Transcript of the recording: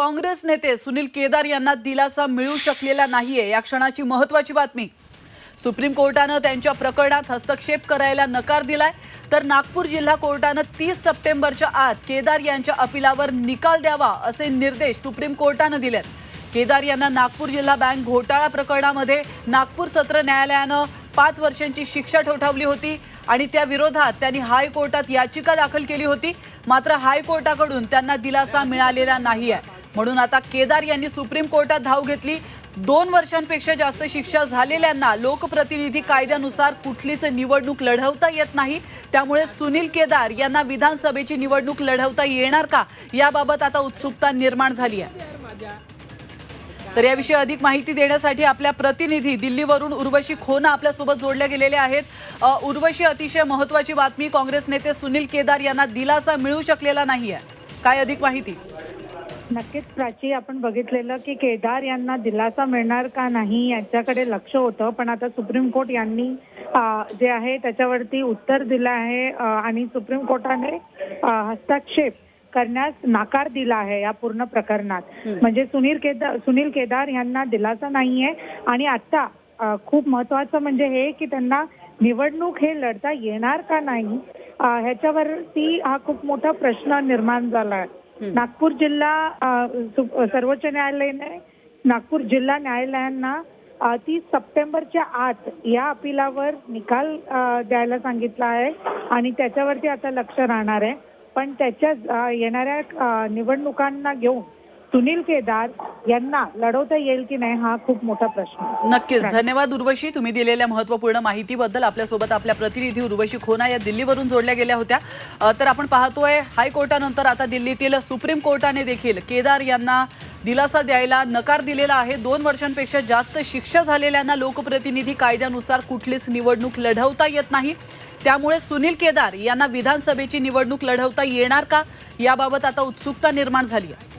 काँग्रेस नेते सुनील केदार यांना दिलासा मिळू शकलेला नाहीये. या क्षणाची महत्वाची बातमी. सुप्रीम कोर्टानं त्यांच्या प्रकरणात हस्तक्षेप करायला नकार दिलाय. तर नागपूर जिल्हा कोर्टानं तीस सप्टेंबरच्या आत केदार यांच्या अपिलावर निकाल द्यावा असे निर्देश सुप्रीम कोर्टानं दिलेत. केदार यांना नागपूर जिल्हा बँक घोटाळा प्रकरणामध्ये नागपूर सत्र न्यायालयानं पाच वर्षांची शिक्षा ठोठावली होती आणि त्या विरोधात त्यांनी हायकोर्टात याचिका दाखल केली होती. मात्र हायकोर्टाकडून त्यांना दिलासा मिळालेला नाही आहे म्हणून आता केदार यांनी सुप्रीम कोर्टात धाव घेतली. दोन वर्षांपेक्षा जास्त शिक्षा झालेल्यांना लोकप्रतिनिधी कायद्यानुसार कुठलीच निवडणूक लढवता येत नाही. त्यामुळे सुनील केदार यांना विधानसभेची निवडणूक लढवता येणार का? याबाबत आता उत्सुकता निर्माण झाली आहे. तर याविषयी अधिक माहिती देण्यासाठी आपल्या प्रतिनिधी दिल्लीवरून उर्वशी खोना आपल्यासोबत जोडल्या गेलेल्या आहेत. उर्वशी अतिशय महत्वाची बातमी काँग्रेस नेते सुनील केदार यांना दिलासा मिळू शकलेला नाही आहे काय अधिक माहिती? नक्कीच प्राची आपण बघितलेलं की केदार यांना दिलासा मिळणार का नाही याच्याकडे लक्ष होतं. पण आता सुप्रीम कोर्ट यांनी जे आहे त्याच्यावरती उत्तर दिलं आहे आणि सुप्रीम कोर्टाने हस्तक्षेप करण्यास नाकार दिला आहे या पूर्ण प्रकरणात. म्हणजे सुनील केदार सुनील केदार यांना दिलासा नाहीये आणि आता खूप महत्वाचं म्हणजे हे की त्यांना निवडणूक हे लढता येणार का नाही ह्याच्यावरती हा खूप मोठा प्रश्न निर्माण झाला आहे. नागपूर जिल्हा सर्वोच्च न्यायालयाने नागपूर जिल्हा न्यायालयांना तीस सप्टेंबरच्या आत या अपिलावर निकाल द्यायला सांगितला आहे आणि त्याच्यावरती आता लक्ष राहणार आहे. पण त्याच्या येणाऱ्या निवडणुकांना घेऊन सुनील केदार यांना लढवता येईल की नाही हा खूप मोठा प्रश्न. नक्कीच. धन्यवाद उर्वशी. तुम्ही दिलेल्या महत्त्वपूर्ण माहितीबद्दल आपल्यासोबत आपल्या प्रतिनिधी उर्वशी खोना या दिल्लीवरून जोडल्या गेल्या होत्या. तर आपण पाहतोय हायकोर्टानंतर आता दिल्लीतील सुप्रीम कोर्टाने देखील केदार यांना दिलासा द्यायला नकार दिलेला आहे. दोन वर्षांपेक्षा जास्त शिक्षा झालेल्यांना लोकप्रतिनिधी कायद्यानुसार कुठलीच निवडणूक लढवता येत नाही. त्यामुळे सुनील केदार यांना विधानसभेची निवडणूक लढवता येणार का? याबाबत आता उत्सुकता निर्माण झाली आहे.